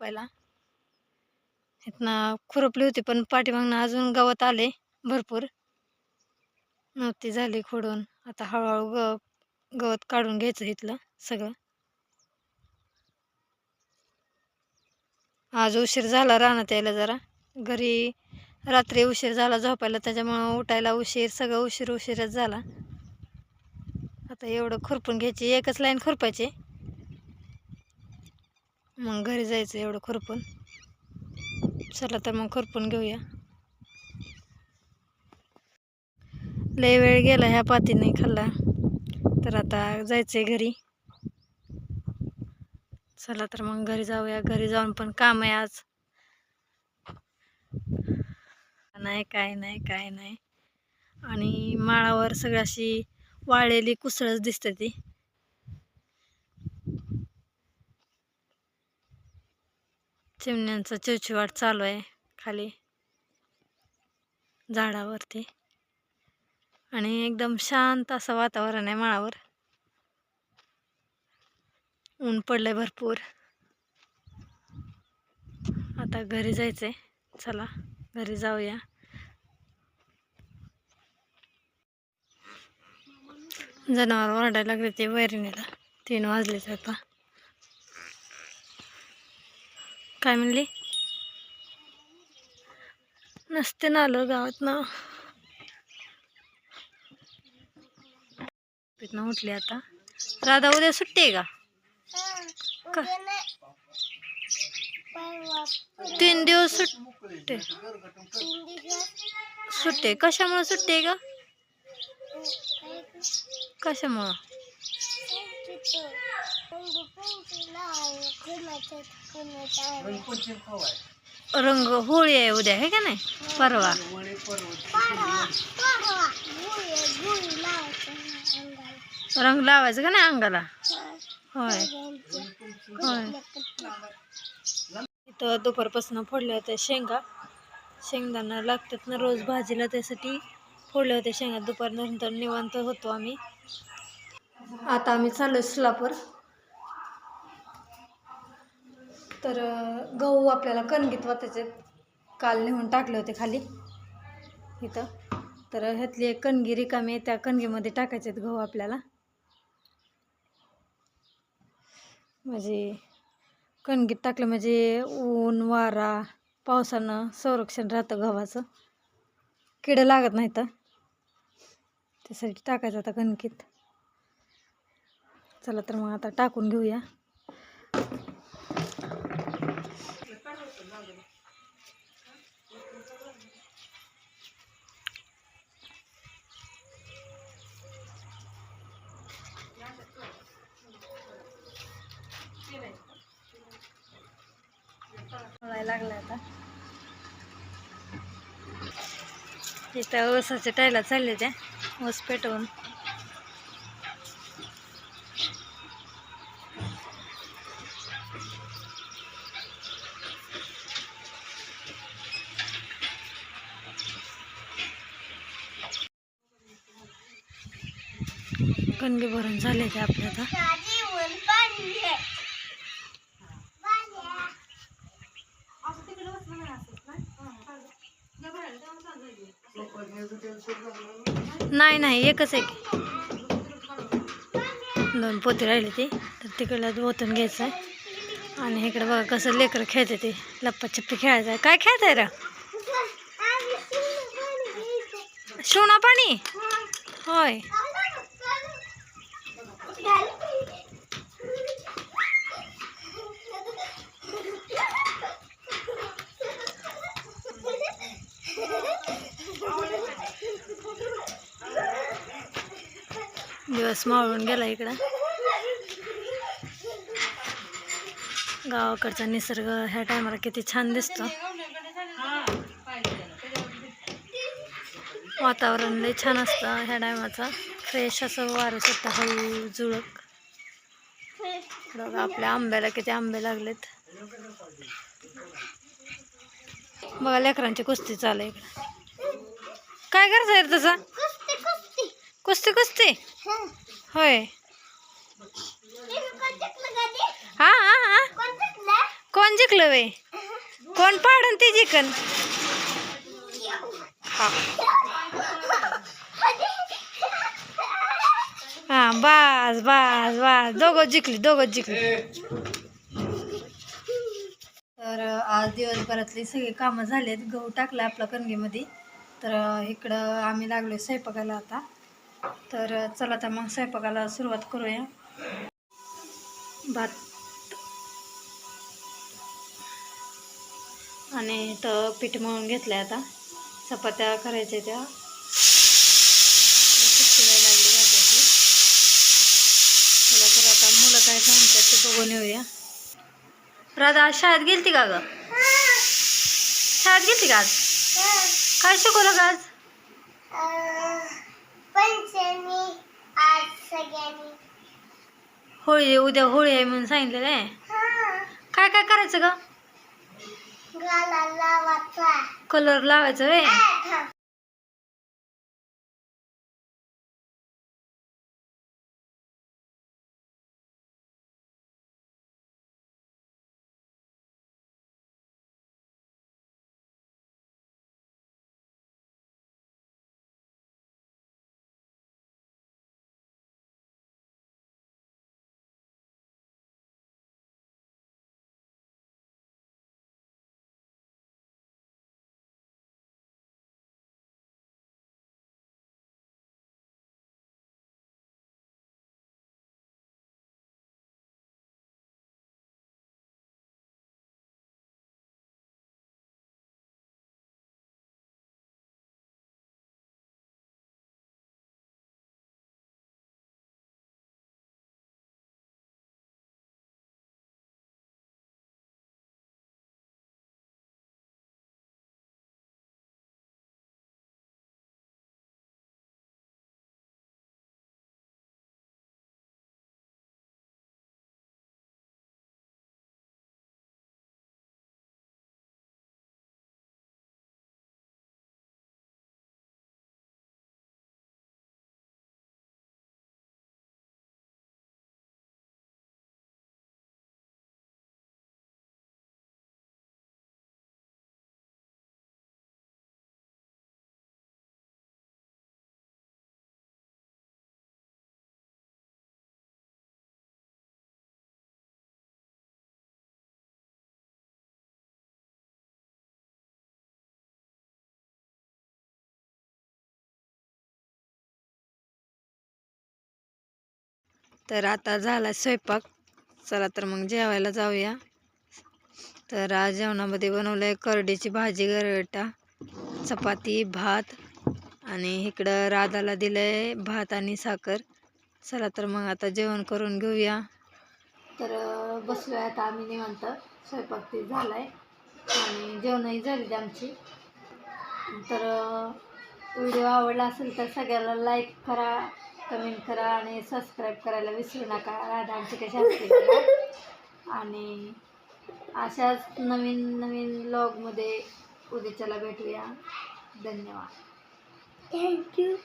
पहिला. इथनं खुरपली होती पण पाठीमागनं अजून गवत आले भरपूर. नव्हती झाली खोडून. आता हळूहळू ग गवत काढून घ्यायचं इथलं सगळं. आज उशीर झाला राहण्यात यायला जरा. घरी रात्री उशीर झाला झोपायला त्याच्यामुळं उठायला उशीर सगळं उशीर उशीरच झाला. आता एवढं खुरपून घ्यायची एकच लाईन खुरपायची. मग घरी जायचं एवढं खुरपून. चला तर मग खुरपून घेऊया. लय वेळ गेला ह्या पातीने खाल्ला. तर आता जायचंय घरी. चला तर मग घरी जाऊया. घरी जाऊन पण काम आहे आज. नाही काय नाही काय नाही. आणि माळावर सगळ्याशी वाळलेली कुसळच दिसते ती. चिमण्यांचा चिवचिवाट चालू आहे खाली झाडावरती. आणि एकदम शांत असं वातावरण आहे माळावर. ऊन पडलंय भरपूर. आता घरी जायचंय. चला घरी जाऊया. जनावर ओरडायला लागले ते वैरणीला. तीन वाजले आता. काय म्हणली? नसते ना आलं गावात ना तिथनं उठली आता. राधा उद्या सुट्टी आहे का? तीन दिवस सुट्टे. सुट्टे. कशामुळे सुट्टी आहे का कशामुळं? रंग होळी आहे उद्या आहे का नाही? परवा. रंग लावायचं का नाही अंगाला? होय. होय. इथं दुपारपासून फोडल्या होत्या शेंगा. शेंगदाणा लागतात ना रोज भाजीला त्यासाठी फोडल्या होत्या शेंगा. दुपारनंतर निवांत होतो आम्ही. आता आम्ही चाललो सोलापूर. तर गहू आपल्याला कणगीत वाटायचे काल नेऊन टाकले होते खाली. इथं. तर ह्यातली एक कणगी रिकामी आहे त्या कणगीमध्ये टाकायचे आहेत गहू आपल्याला. म्हणजे कणगीत टाकलं म्हणजे ऊन वारा पावसानं संरक्षण राहतं गव्हाचं. किडं लागत नाही तर त्यासाठी टाकायचं आता कणकीत चला तर मग आता टाकून घेऊया. आता. इथं ऊसाच्या टायला चालले त्या ऊस पेटवून. कणगे भरून झाले ते आपल्या आता. नाही नाही एकच आहे की दोन पोती राहिली ती. तर तिकडला ओतून घ्यायचं आहे. आणि इकडे बघा कसं लेकरं खेळते ते. लप्पा छप्पी खेळायचं आहे. काय खेळत आहे शिवणा पाणी? होय. दिवस मावळून गेला इकडं. गावाकडचा निसर्ग ह्या टायमाला किती छान दिसतो. वातावरण लय छान असतं ह्या टायमाचं फ्रेश असं वारं सुद्धा हळू जुळक. बघा आपल्या आंब्याला किती आंबे लागलेत. बघा लेकरांची कुस्ती चालू आहे इकडं. काय करायचं तसं कुस्ती कुस्ती. होय. हा हा हा. कोण जिंकलं? वे? कोण पाडन ते जिंकन? हा. हा बस बस बस. दोघं जिंकली दोघं जिंकली. तर आज दिवसभरातली सगळी कामं झालीत. गहू टाकला आपला कणगीमध्ये. तर इकडं आम्ही लागलो स्वयंपाकाला आता. तर चला तर मग स्वयंपाकाला सुरुवात करूया. भात आणि तर पीठ मळून घेतलं आहे आता. चपात्या करायच्या त्या. लागली भाताची. चला तर आता मुलं काय सांगतात ते बघून येऊया. राधा शाळेत गेलती का ग? शाळेत गेलती का आज? काय शिकवलं का आज? पंचमी आज सगळ्यांनी. होळी उद्या होळी आहे म्हणून सांगितलेलं आहे. हा. काय काय करायचं ग? गाला लावाचा कलर लावायचं वे तर आता झाला स्वयंपाक. चला तर मग जेवायला जाऊया. तर आज जेवणामध्ये बनवलं आहे करडीची भाजी गरगटा चपाती भात आणि इकडं राधाला दिलं आहे भात आणि साखर. चला तर मग आता जेवण करून घेऊया. तर बसलो आहे आता आम्ही निवांत. स्वयंपाक ते झाला आहे आणि जेवणही झाली आमची. तर व्हिडिओ आवडला असेल तर सगळ्याला लाईक करा कमेंट करा आणि सबस्क्राईब करायला विसरू नका. राधा आमची कशी असते आणि अशाच नवीन नवीन ब्लॉगमध्ये उद्याच्याला भेटूया. धन्यवाद. थँक्यू